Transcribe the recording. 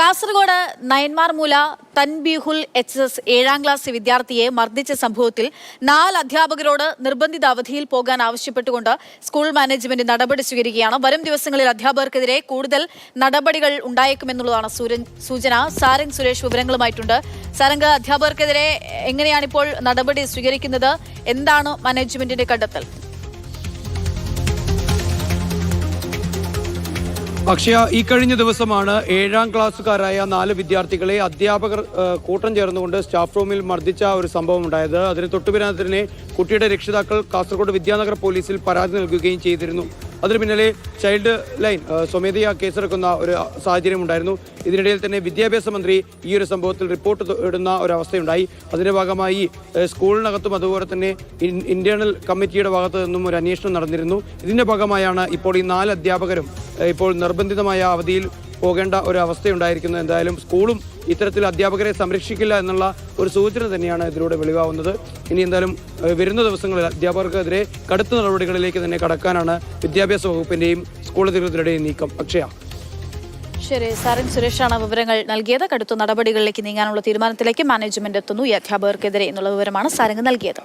Kasaragod Nayanmarmoola Thanbeehul H S ഏഴാം class വിദ്യാർത്ഥിയെ മർദ്ദിച്ച സംഭവത്തിൽ നാല് അധ്യാപകരോട് നിർബന്ധിത അവധിയിൽ പോകാൻ ആവശ്യപ്പെട്ടുകൊണ്ട് സ്കൂൾ മാനേജ്മെന്റ് നടപടി സ്വീകരിക്കുകയാണ്. വരും ദിവസങ്ങളിൽ അധ്യാപകർക്കെതിരെ കൂടുതൽ നടപടികൾ ഉണ്ടായേക്കുമെന്നുള്ളതാണ് സൂചന. സാരംഗ് സുരേഷ് വിവരങ്ങളുമായിട്ടുണ്ട്. സാരംഗ് അധ്യാപകർക്കെതിരെ എങ്ങനെയാണിപ്പോൾ നടപടി സ്വീകരിക്കുന്നത്? എന്താണ് മാനേജ്മെന്റിന്റെ കണ്ടെത്തൽ? അക്ഷയ ഈ കഴിഞ്ഞ ദിവസമാണ് ഏഴാം ക്ലാസ്സുകാരായ നാല് വിദ്യാർത്ഥികളെ അധ്യാപകർ കൂട്ടം ചേർന്നുകൊണ്ട് സ്റ്റാഫ് റൂമിൽ മർദ്ദിച്ച ഒരു സംഭവം ഉണ്ടായത്. അതിന് തൊട്ടുപിന്നാലെ കുട്ടിയുടെ രക്ഷിതാക്കൾ കാസർഗോഡ് വിദ്യാനഗർ പോലീസിൽ പരാതി നൽകുകയും ചെയ്തിരുന്നു. അതിന് പിന്നാലെ ചൈൽഡ് ലൈൻ സ്വമേധയാ കേസെടുക്കുന്ന ഒരു സാഹചര്യം ഉണ്ടായിരുന്നു. ഇതിനിടയിൽ തന്നെ വിദ്യാഭ്യാസ മന്ത്രി ഈ ഒരു സംഭവത്തിൽ റിപ്പോർട്ട് ഇടുന്ന ഒരു അവസ്ഥയുണ്ടായി. അതിന്റെ ഭാഗമായി സ്കൂളിനകത്തും അതുപോലെ തന്നെ ഇന്റേണൽ കമ്മിറ്റിയുടെ ഭാഗത്തു നിന്നും ഒരു അന്വേഷണം നടന്നിരുന്നു. ഇതിന്റെ ഭാഗമായാണ് ഇപ്പോൾ ഈ നാല് അധ്യാപകരും ഇപ്പോൾ നിർബന്ധിതമായ അവധിയിൽ പോകേണ്ട ഒരു അവസ്ഥയുണ്ടായിരിക്കുന്നു. എന്തായാലും സ്കൂളും ഇത്തരത്തിൽ അധ്യാപകരെ സംരക്ഷിക്കില്ല എന്നുള്ള ഒരു സൂചന തന്നെയാണ് ഇതിലൂടെ വെളിവാകുന്നത് ഇനി എന്തായാലും വരുന്ന ദിവസങ്ങളിൽ അധ്യാപകർക്കെതിരെ കടുത്ത നടപടികളിലേക്ക് തന്നെ കടക്കാനാണ് വിദ്യാഭ്യാസ വകുപ്പിന്റെയും സ്കൂൾ അധികൃതരുടെയും നീക്കം. അക്ഷയ. ശരി സാറിൻ സുരേഷാണ് വിവരങ്ങൾ നൽകിയത്. കടുത്ത നടപടികളിലേക്ക് നീങ്ങാനുള്ള തീരുമാനത്തിലേക്ക് മാനേജ്മെന്റ് എത്തുന്നു. ഈ അധ്യാപകർക്കെതിരെ എന്നുള്ള വിവരമാണ് സാറിന് നൽകിയത്.